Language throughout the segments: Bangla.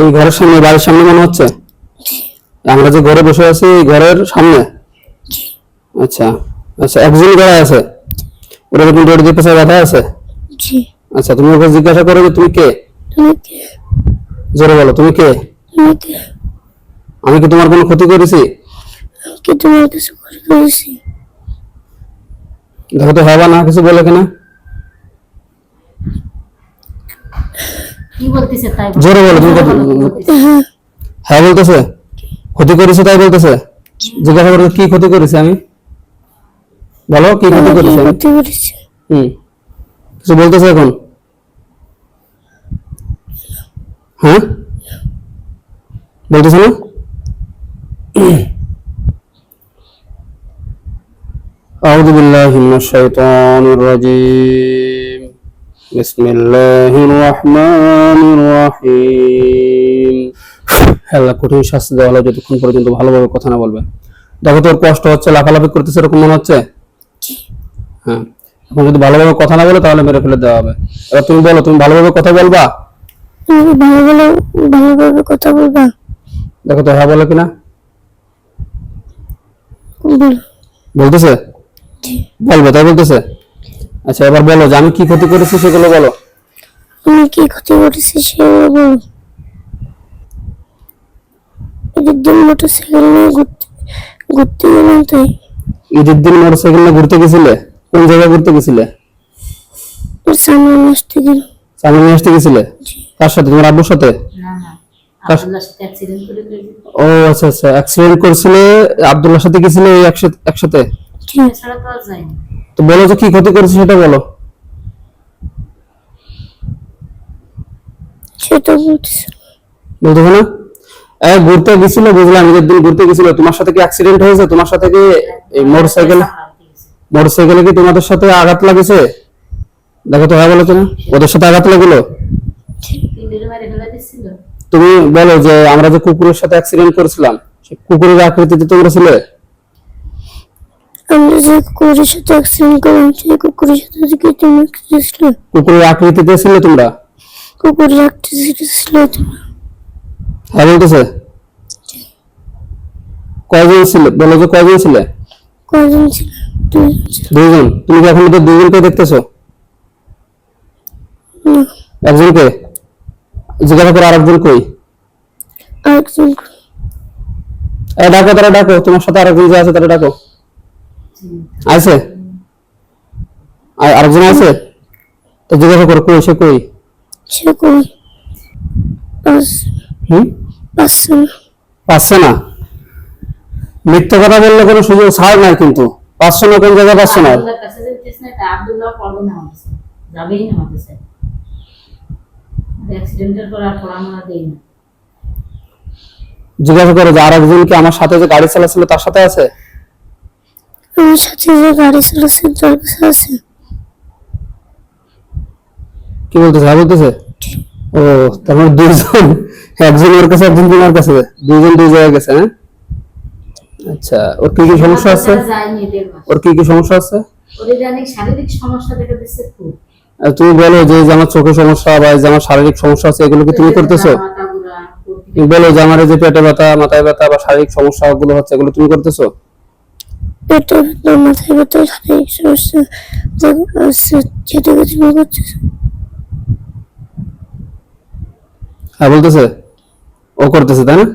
এই ঘরের সামনে বাড়ির সামনে মনে হচ্ছে? আমরা যে ঘরে বসে আছি এই ঘরের সামনে? আচ্ছা আচ্ছা একজন ঘরে আছে? ওরা কিন্তু ওর দিয়ে পেছনে ব্যথা আছে? আচ্ছা তুমি ওকে জিজ্ঞাসা করো যে তুমি কে? জোরে বলো তুমি কে? আমি কি তোমার কোনো ক্ষতি করেছি? কি তোমার কাছে করে করেছি? দেখো তো হবা না কিছু বলে কিনা? কি বলতেছে তাই বলো। জোরে বলো তুমি জোরে কত- বলো, বলতেছে। হ্যাঁ হ্যাঁ বলতেছে ক্ষতি করেছে তাই বলতেছে জিজ্ঞাসা করো কি ক্ষতি করেছি আমি বলো কি ক্ষতি আমি কি করেছি আমি করতে পেরেছি হুম কিছু বলতেছে এখন হ্যাঁ বলতেছে না أعوذ بالله من الشيطان الرجيم بسم الله الرحمن الرحيم আল্লাহ কঠিন শাস্তি দেওয়া হলো যতক্ষণ পর্যন্ত ভালোভাবে কথা না বলবে দেখো তোর কষ্ট হচ্ছে লাফালাফি করতেছে এরকম মনে হচ্ছে হ্যাঁ এখন যদি ভালোভাবে কথা না বলে তাহলে মেরে ফেলে দেওয়া হবে এবার তুমি বলো তুমি ভালোভাবে কথা বলবা তুমি ভালো ভালো ভালোভাবে কথা বলবা দেখো তো হ্যাঁ বলো কিনা বলো বলতেছে জি বলবে তাই বলতেছে আচ্ছা এবার বলো যে আমি কি ক্ষতি করেছি সেগুলো বলো। আমি কি ক্ষতি করেছি সেগুলো বলো। এদের দিন মোটরসাইকেল নিয়ে ঘুরতে ঘুরতে গেলাম তাই। ঈদের দিন মোটরসাইকেল নিয়ে ঘুরতে গেছিলে? কোন জায়গায় ঘুরতে গেছিলে? সামনে আসতে গেল সামনে আসতে গেছিলে? কার সাথে? তোমার আব্বুর সাথে? না না। আব্দুল্লাহর সাথে অ্যাক্সিডেন্ট করে ফেলেছে। ও আচ্ছা আচ্ছা। অ্যাক্সিডেন্ট করেছিলে আব্দুল্লাহর সাথে গেছিলে একসাথে একসাথে? তো তো বলো যে কি ক্ষতি করেছে সেটা বলো। সেটা বলতেছে বলতেছে না এ ঘুরতে গেছিল বুঝলাম দিন ঘুরতে গেছিল। তোমার সাথে কি অ্যাক্সিডেন্ট হয়েছে? তোমার সাথে কি এই মোটরসাইকেল মোটরসাইকেলে কি তোমাদের সাথে আঘাত লাগেছে? দেখো তো হ্যাঁ বলো কিনা ওদের সাথে আঘাত লাগল? তুমি বলো যে আমরা যে কুকুরের সাথে অ্যাক্সিডেন্ট করেছিলাম সেই কুকুরের আকৃতিতে তোমরা ছিলে আমরা যে কুকুরের সাথে অ্যাক্সিডেন্ট করলাম সেই কুকুরের সাথে থেকে তুমি ছিল কুকুরের আকৃতিতে ছিলে তোমরা? কুকুরের সিটে ছিল তোমার? হ্যাঁ বলতেছে। কয়জন ছিলে? বলো যে কয়জন ছিলে? কয়জন ছিল? দুজন তুমি কি এখন ওদের দুইজনকে দেখতেছো? একজনকে? জিজ্ঞাসা করে আরেকজন কই? আরেকজন এ ডাকো তারা ডাকো। তোমার সাথে আরেকজন যে আছে তারা ডাকো। আছে? আর আরেকজন আছে? তো জিজ্ঞাসা করো কই সে কই? সে কই? হুম? পাঁচশো না। পাচ্ছে না? মিথ্যে কথা বললে কোনো সুযোগ ছাড় নাই কিন্তু। পাঁচশো না কোন জায়গায় পাঁচশো না? আব্দুল্লাহর কাছে যেতেছ না তা আব্দুল্লাহ পড়বে না আমাদের যাবেই না অ্যাক্সিডেন্টের পর আর পড়ানো দেই না। জিজ্ঞাসা করো যে আরেকজন কি আমার সাথে যে গাড়ি চালাচ্ছিল তার সাথে আছে? আমার সাথে যে গাড়ি চালাচ্ছে তার কাছে আছে কি বলতেছে? হ্যাঁ বলতেছে? ও তার মানে দুইজন একজন ওর কাছে একজন তোমার কাছে দুইজন দুই জায়গায় গেছে হ্যাঁ? আচ্ছা ওর কি কি সমস্যা আছে? ওর কি কি সমস্যা আছে? শারীরিক সমস্যা দেখা দিচ্ছে খুব। আর তুমি বলো যে যে আমার চোখে সমস্যা বা যে আমার শারীরিক সমস্যা আছে এগুলো কি তুমি করতেছো? তুমি বলো যে আমার এই যে পেটে ব্যথা মাথায় ব্যথা বা শারীরিক সমস্যা গুলো হচ্ছে এগুলো তুমি করতেছো? পেটে ব্যথা মাথায় ব্যথা শারীরিক সমস্যা আছে যেটাকে তুমি করতেছো হ্যাঁ বলতেছে? ও করতেছে তাই না?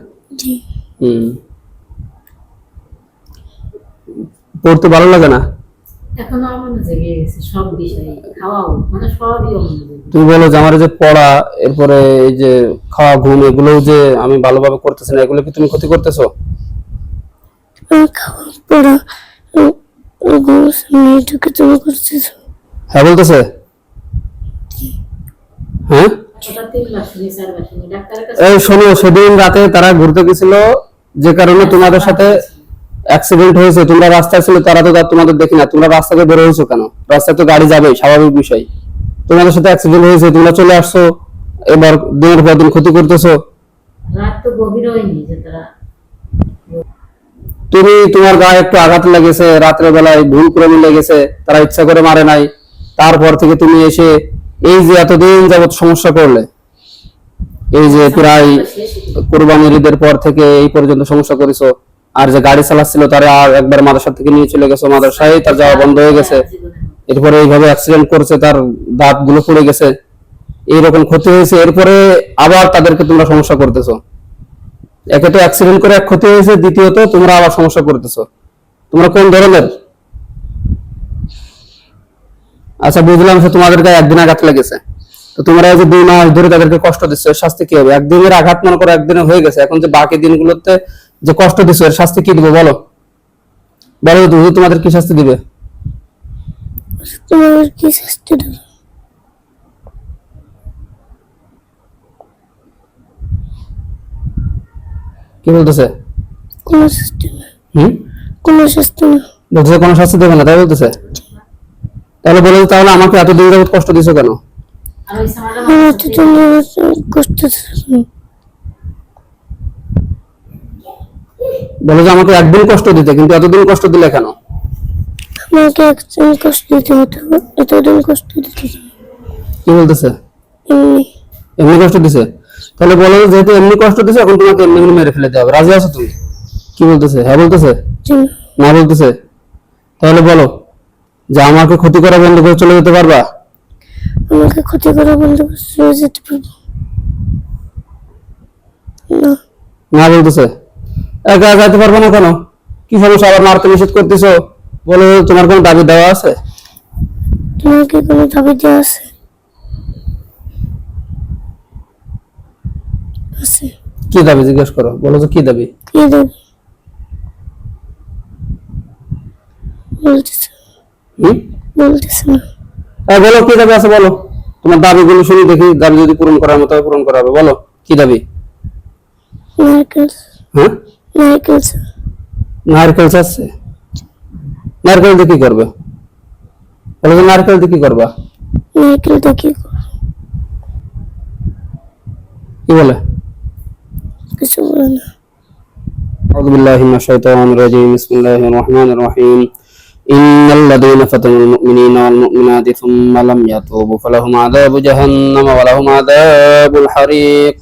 হুম। পড়তে ভালো লাগে না? এখনও অমনোযোগী গেছে সব খাওয়াও মানে সবই তুমি বলো যে আমার যে পড়া এরপরে এই যে খাওয়া ঘুম এগুলো যে আমি ভালোভাবে করতেছি না এগুলো কি তুমি ক্ষতি করতেছো? পড়া মেয়েটাকে তুমি করতেছো হ্যাঁ বলতেছে? হ্যাঁ? এই শোনো সেদিন রাতে তারা ঘুরতে গেছিল যে কারণে তোমাদের সাথে অ্যাক্সিডেন্ট হয়েছে তোমরা রাস্তায় ছিল তারা তো আর তোমাদের দেখি না তোমরা রাস্তাতে বের হয়েছো কেন? রাস্তায় তো গাড়ি যাবেই স্বাভাবিক বিষয়। তোমাদের সাথে অ্যাক্সিডেন্ট হয়েছে তোমরা চলে আসছো এবার দিনের পর দিন ক্ষতি করতেছো। রাত তো গভীর হয়নি যে তারা তুমি তোমার গায়ে একটু আঘাত লেগেছে, রাত্রে বেলায় ভুল ক্রমে লেগেছে, তারা ইচ্ছা করে মারে নাই, তারপর থেকে তুমি এসে এই যে এতদিন যাবত সমস্যা করলে, এই যে প্রায় কোরবানির ঈদের পর থেকে এই পর্যন্ত সমস্যা করেছ, আর যে গাড়ি চালাচ্ছিল তারা আর একবার মাদ্রাসা থেকে নিয়ে চলে গেছে, মাদ্রাসায় তার যাওয়া বন্ধ হয়ে গেছে, এরপরে এইভাবে অ্যাক্সিডেন্ট করছে, তার দাঁতগুলো পড়ে গেছে, এইরকম ক্ষতি হয়েছে, এরপরে আবার তাদেরকে তোমরা সমস্যা করতেছো। একে তো অ্যাক্সিডেন্ট করে ক্ষতি হয়েছে, দ্বিতীয়ত তোমরা আবার সমস্যা করতেছো। তোমরা কোন ধরনের? আচ্ছা বুঝলাম যে তোমাদের গায়ে একদিন আঘাত লেগেছে। তো তোমরা এই যে দুই মাস ধরে তাদেরকে কষ্ট দিচ্ছ, এর শাস্তি কি হবে? একদিনের আঘাত মনে করো একদিনে হয়ে গেছে, এখন যে বাকি দিনগুলোতে যে কষ্ট দিচ্ছ, এর শাস্তি কি দিবে বলো? বলো তোমাদের কি শাস্তি দিবে? তোমাদের কি শাস্তি দেবে? কি বলতেছে? কোনো শাস্তি না। হুম? কোনো শাস্তি না। বলতেছে কোনো শাস্তি দেবে না তাই বলতেছে? তাহলে বলে তাহলে আমাকে এতদিন যাবত কষ্ট দিছো কেন? কষ্ট। বলে যে আমাকে একদিন কষ্ট দিতে কিন্তু এতদিন কষ্ট দিলে কেন? আমাকে একদিন কষ্ট দিতে হতো এতদিন কষ্ট দিতে কি বলতেছে? এমনি কষ্ট দিছে? তাহলে বলো যেহেতু এমনি কষ্ট দিছে এখন তোমাকে এমনি এমনি মেরে ফেলে দেওয়া হবে। রাজি আছো তুমি? কি বলতেছে? হ্যাঁ বলতেছে? না বলতেছে? তাহলে বলো যে আমাকে ক্ষতি করা বন্ধ করে চলে যেতে পারবা? আমাকে ক্ষতি করা বন্ধ করে চলে যেতে পারব। না। না বলতেছে? একা একা যেতে পারব না কেন? কি সমস্যা? আবার মারতে নিষেধ করতেছো? বলো তোমার কোনো দাবি দেওয়া আছে? তোমার কি কোনো দাবি দেওয়া আছে? আছে। কি দাবি জিজ্ঞেস করো? বলো যে কি দাবি? কি দাবি? বলতেছে। হুম? বলতেছে না। হ্যাঁ বলো কি দাবি আছে বলো। তোমার দাবিগুলো শুনি দেখি দাবি যদি পূরণ করার মতো পূরণ করা হবে। বলো কি দাবি? নারকেল। হ্যাঁ? নারকেল নারকেল চাচ্ছে নারকেল দিয়ে কি করবে? বলো নারকেল দিয়ে কি করবা? নারকেলটা কি করব? কি বলে? কিছু বলে না أعوذ بالله من الشيطان الرجيم بسم الله الرحمن الرحيم إن الذين فتنوا المؤمنين والمؤمنات ثم لم يتوبوا فلهم عذاب جهنم ولهم عذاب الحريق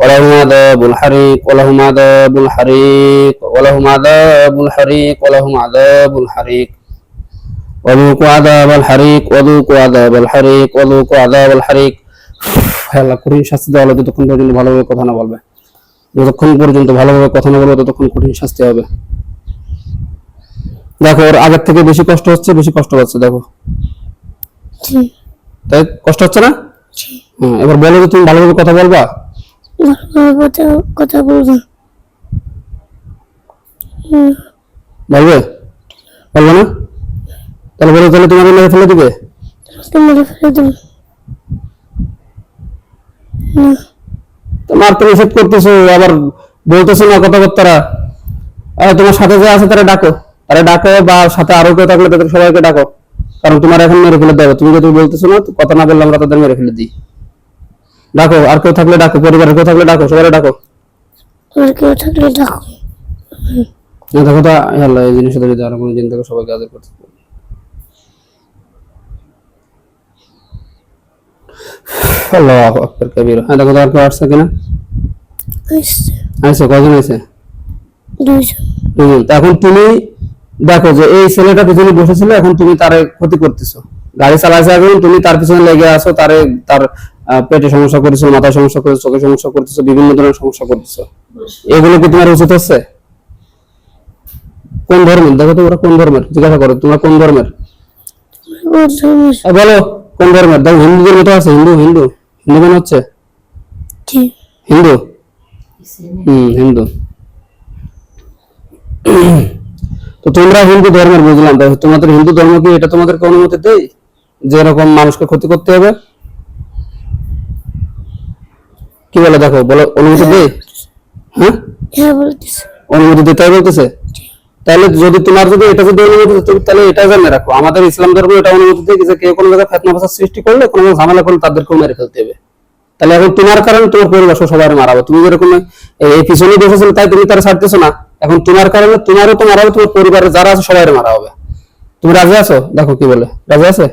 ولهم عذاب الحريق ولهم عذاب الحريق ولهم عذاب الحريق ولهم عذاب الحريق وذوقوا عذاب الحريق وذوقوا عذاب الحريق وذوقوا عذاب الحريق আল্লাহ কঠিন শাস্তি দেওয়া হলো যতক্ষণ পর্যন্ত ভালোভাবে কথা না বলবে যতক্ষণ পর্যন্ত ভালোভাবে কথা না বলবে ততক্ষণ কঠিন শাস্তি হবে। দেখো ওর আগের থেকে বেশি কষ্ট হচ্ছে বেশি কষ্ট পাচ্ছে দেখো। তাই কষ্ট হচ্ছে না? হ্যাঁ এবার বলো যে তুমি ভালোভাবে কথা বলবা? কথা বলব। বলবে? বলব না? তাহলে বলো তাহলে তোমাকে মেরে ফেলে দিবে? মেরে ফেলে দেবো। না। তোমার তো নিষেধ করতেছো আবার বলতেছো না কথাবার্তারা। আহ, তোমার সাথে যে আছে তারা ডাকো। তারা ডাকো বা সাথে আরও কেউ থাকলে তাদের সবাইকে ডাকো। কারণ তোমার এখন মেরে ফেলে দেবে। তুমি যদি বলতেছো না কথা না বললে আমরা তাদের মেরে ফেলে দিই। ডাকো আর কেউ থাকলে ডাকো পরিবারের কেউ থাকলে ডাকো সবাই ডাকো। আর কেউ থাকলে ডাকো। না দেখো তো আল্লাহ এই জিনিসটা যদি আরও কোনো দিন থেকে সবাইকে আদর করতে। আল্লাহ আকবর কবির। হ্যাঁ দেখো তো আর কেউ আসছে। কিনা আসছে? কজন দুজন এখন তুমি দেখো যে এই ছেলেটা পিছনে বসেছিল এখন তুমি তার ক্ষতি করতেছো। গাড়ি চালাইছে এখন তুমি তার পিছনে লেগে আছো তারে তার পেটে সমস্যা করতেছো মাথায় সমস্যা করতেছো চোখে সমস্যা করতেছো বিভিন্ন ধরনের সমস্যা করতেছো। এগুলো কি তোমার উচিত হচ্ছে? কোন ধর্মের? দেখো তো ওরা কোন ধর্মের? জিজ্ঞাসা করো তোমরা কোন ধর্মের? বলো কোন ধর্মের? দেখো হিন্দুদের মতো আছে হিন্দু হিন্দু। মনে হচ্ছে? হিন্দু? হুম হিন্দু। তো তোমরা হিন্দু ধর্মের বুঝলাম। তোমাদের হিন্দু ধর্ম কি এটা তোমাদেরকে অনুমতি দেয় যে এরকম মানুষকে ক্ষতি করতে হবে? কি বলে দেখো বলো অনুমতি দেয় হ্যাঁ? হ্যাঁ অনুমতি দিতে বলতেছে? তাহলে যদি তোমার যদি এটা যদি অনুমতি দিত তাহলে এটা জেনে রাখো। আমাদের ইসলাম ধর্ম এটা অনুমতি দেয় যে কেউ কোনো জায়গায় ফেতনা ফাসাদ সৃষ্টি করলে কোনো ঝামেলা করলে তাদেরকেও মেরে ফেলতে হবে। তাহলে এখন তোমার কারণে তোমার পরিবার সবাই মারাবে। তুমি যেরকম এই পিছনে বসেছিল তাই তুমি তারা ছাড়তেছো না। এখন তোমার কারণে তোমারও তো মারা হবে তোমার পরিবারে যারা আছে সবাই মারা হবে। তুমি রাজি আছো? দেখো কি বলে। রাজি আছে?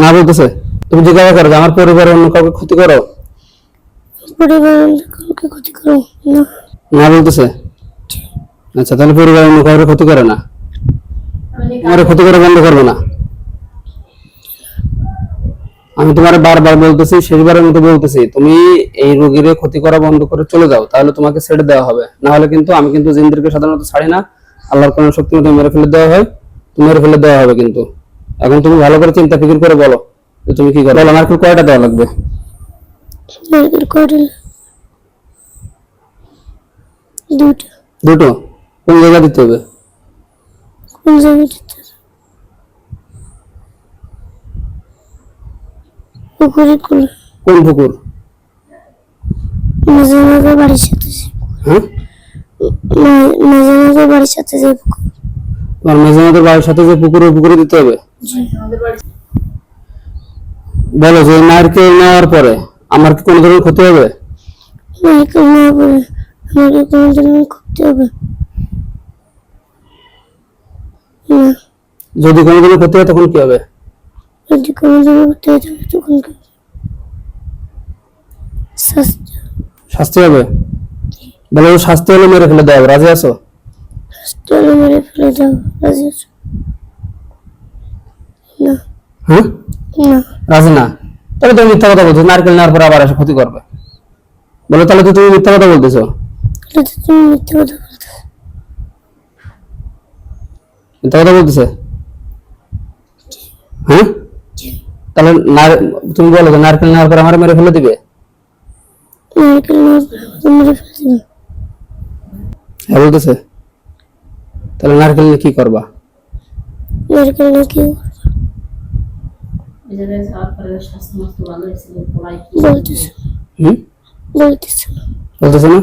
না। বলতেছে? তুমি জিজ্ঞাসা করো যে আমার পরিবারের অন্য কাউকে ক্ষতি করো? পরিবার কাউকে ক্ষতি করো? না। না বলতেছে? আচ্ছা তাহলে পরিবার অন্য কাউকে ক্ষতি করে না? মানে তোমার ক্ষতি করে বন্ধ করবে না? আমি তোমার বারবার বলতেছি শেষবারের মতো বলতেছি তুমি এই রোগীর ক্ষতি করা বন্ধ করে চলে যাও তাহলে তোমাকে ছেড়ে দেওয়া হবে। না হলে কিন্তু আমি কিন্তু জিন্দিরকে সাধারণত ছাড়ি না। আল্লাহর কোন শক্তি মতো মেরে ফেলে দেওয়া হয় তুমি মেরে ফেলে দেওয়া হবে কিন্তু। এখন তুমি ভালো করে চিন্তা ফিকির করে বলো যে তুমি কি করো। আমার কি কয়টা দেওয়া লাগবে? দুইটা দুটো? কোন জায়গা দিতে হবে? কোন জায়গায় দিতে? পুকুরে কোন পুকুর? মাঝে মাঝে বাড়ির সাথে হ্যাঁ? মাঝে মাঝে বাড়ির সাথে যে পুকুর। তোমার মেঝে বাড়ির সাথে যে পুকুর পুকুরে দিতে হবে? বলো যে নারকেল নেওয়ার পরে আমার কি কোনো ধরনের ক্ষতি হবে? নারকেল না পরে আমাকে কোনো জন্য করতে হবে না যদি কোনো ধরনের ক্ষতি হয় তখন কি হবে? যদি কোনো জন্য করতে হয় তখন কি হবে? শাস্তি। শাস্তি হবে? বলো শাস্তি হলে মেরে ফেলে দেওয়া রাজি আছো? শাস্তি হলে মেরে ফেলে দাও রাজি আছো? না। হ্যাঁ? না। রাজি না? তাহলে তুমি মিথ্যা কথা বলছো নারকেল নেওয়ার পরে আবার এসে ক্ষতি করবে। বলো তাহলে তো তুমি মিথ্যা কথা বলতেছো। তুমি মিথ্যে কথা বলতে মিথ্যা কথা বলতেছে? হ্যাঁ? তাহলে নার- তুমি বলো যে নারকেল নেওয়ার পরে আমার মেরে ফেলে দিবে? হ্যাঁ বলতেছে। তাহলে নারকেল নিয়ে কি করবা? নারকেল না কি বলতেছে। বলতেছে না?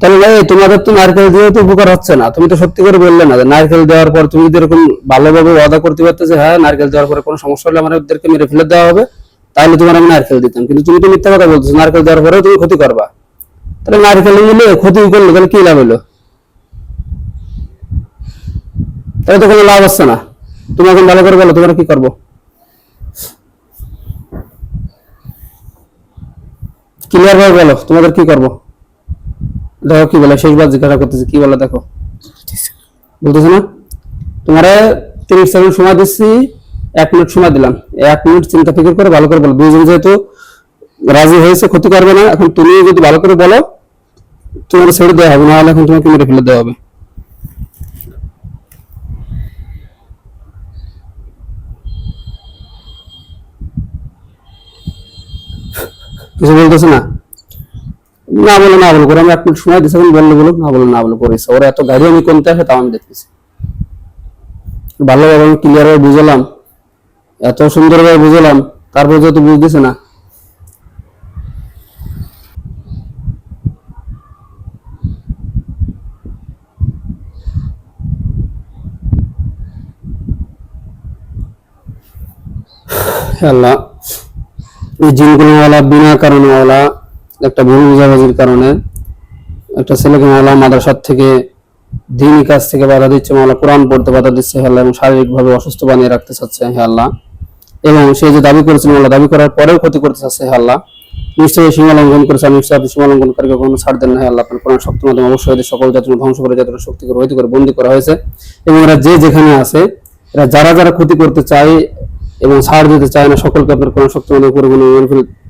তাহলে ভাই, তোমাদের তো নারকেল দিয়ে তো উপকার হচ্ছে না। তুমি তো সত্যি করে বললে না নারকেল দেওয়ার পর তুমি যদি এরকম ভালোভাবে ওয়াদা করতে পারতে যে হ্যাঁ নারকেল দেওয়ার পরে কোনো সমস্যা হলে আমাদেরকে মেরে ফেলে দেওয়া হবে, তাহলে তোমার আমি নারকেল দিতাম। কিন্তু তুমি তো মিথ্যা কথা বলতেছো, নারকেল দেওয়ার পরেও তুমি ক্ষতি করবা। তাহলে নারকেল নিলে ক্ষতি করলে, তাহলে কি লাভ হলো তাহলে তো কোনো লাভ হচ্ছে না। তুমি এখন ভালো করে বলো, তোমার কি করব? ক্লিয়ার ভাবে বলো, তোমাদের কি করব? দেখো কি বলে, শেষবার জিজ্ঞাসা করতেছি, কি বলে দেখো। বলতেছে না? তোমারে তিরিশ সেকেন্ড সময় দিচ্ছি, এক মিনিট সময় দিলাম। এক মিনিট চিন্তা ফিকির করে ভালো করে বলো। দুজন যেহেতু রাজি হয়েছে, ক্ষতি করবে না, এখন তুমি যদি ভালো করে বলো, তোমার ছেড়ে দেওয়া হবে, নাহলে এখন তোমাকে মেরে ফেলে দেওয়া হবে। কিছু বলতেছে না? না বলে না বলে করে। আমি এক মিনিট সময় এখন বললে বলুক, না বলে না বলে করেছে। ওরা এত গাড়ি আমি কমতে আসে তাও আমি দেখতেছি। ভালোভাবে আমি ক্লিয়ার ভাবে বুঝলাম। এত সুন্দরভাবে বুঝলাম। তারপর যেহেতু বুঝতেছে না। আল্লাহ, এই জিনগুলোওয়ালা বিনা কারণেওয়ালা একটা ভুল বুঝাবুঝির কারণে একটা ছেলেকে মাওলা মাদ্রাসার থেকে দিনই কাজ থেকে বাধা দিচ্ছে, মাওলা কোরআন পড়তে বাধা দিচ্ছে, হে আল্লাহ, এবং শারীরিকভাবে অসুস্থ বানিয়ে রাখতে চাচ্ছে, হে আল্লাহ। এবং সে যে দাবি করেছিল, মাওলা, দাবি করার পরেও ক্ষতি করতে চাচ্ছে, হে আল্লাহ। নিশ্চয়ই সীমা লঙ্ঘন করেছে আমি নিশ্চয়ই আপনি সীমা লঙ্ঘনকারীকে কখনো ছাড় দেন না, হে আল্লাহ। আপনার কোরআন শক্তি মাধ্যমে অবশ্যই এদের সকল জাতির ধ্বংস করে, জাতির শক্তি করে করে বন্দী করা হয়েছে। এবং এরা যে যেখানে আছে, এরা যারা যারা ক্ষতি করতে চায় এবং ছাড় দিতে চায় না, সকলকে আপনার কোরআন শক্তি মাধ্যমে পরিপূর্ণ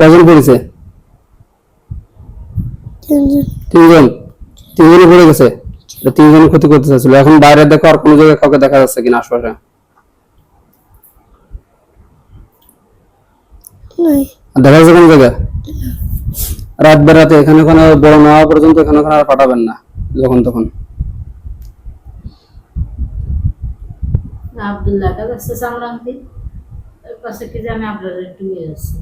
কজন পড়েছে? তিনজন। তিনজন? তিনজনই পড়ে গেছে? এটা তিনজনই ক্ষতি করতে চাচ্ছিল। এখন বাইরে দেখো আর কোনো জায়গায় কাউকে দেখা যাচ্ছে কিনা আশপাশে? দেখা যাচ্ছে কোন জায়গায়? রাত বেরাতে এখানে ওখানে বড় না হওয়া পর্যন্ত এখানে ওখানে আর পাঠাবেন না যখন তখন। আবদুল্লাহ কাছে সামরান্তি পাশে কি জানে আপনার একটু ইয়ে আছে।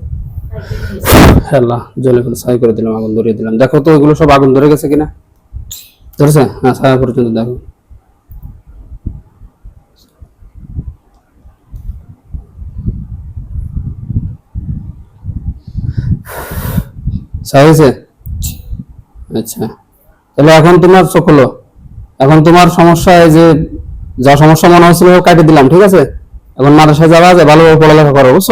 আল্লাহ জলে ফেলে ছাই করে দিলাম, আগুন ধরিয়ে দিলাম। দেখো তো এগুলো সব আগুন ধরে গেছে কিনা? ধরেছে? হ্যাঁ পর্যন্ত দেখো। আচ্ছা। তাহলে এখন তোমার চোখ হলো। এখন তোমার সমস্যা যে, যা সমস্যা মনে হচ্ছিল কাটে দিলাম, ঠিক আছে? এখন মাদ্রাসায় যাবা যে ভালোভাবে পড়ালেখা করো, বুঝছ?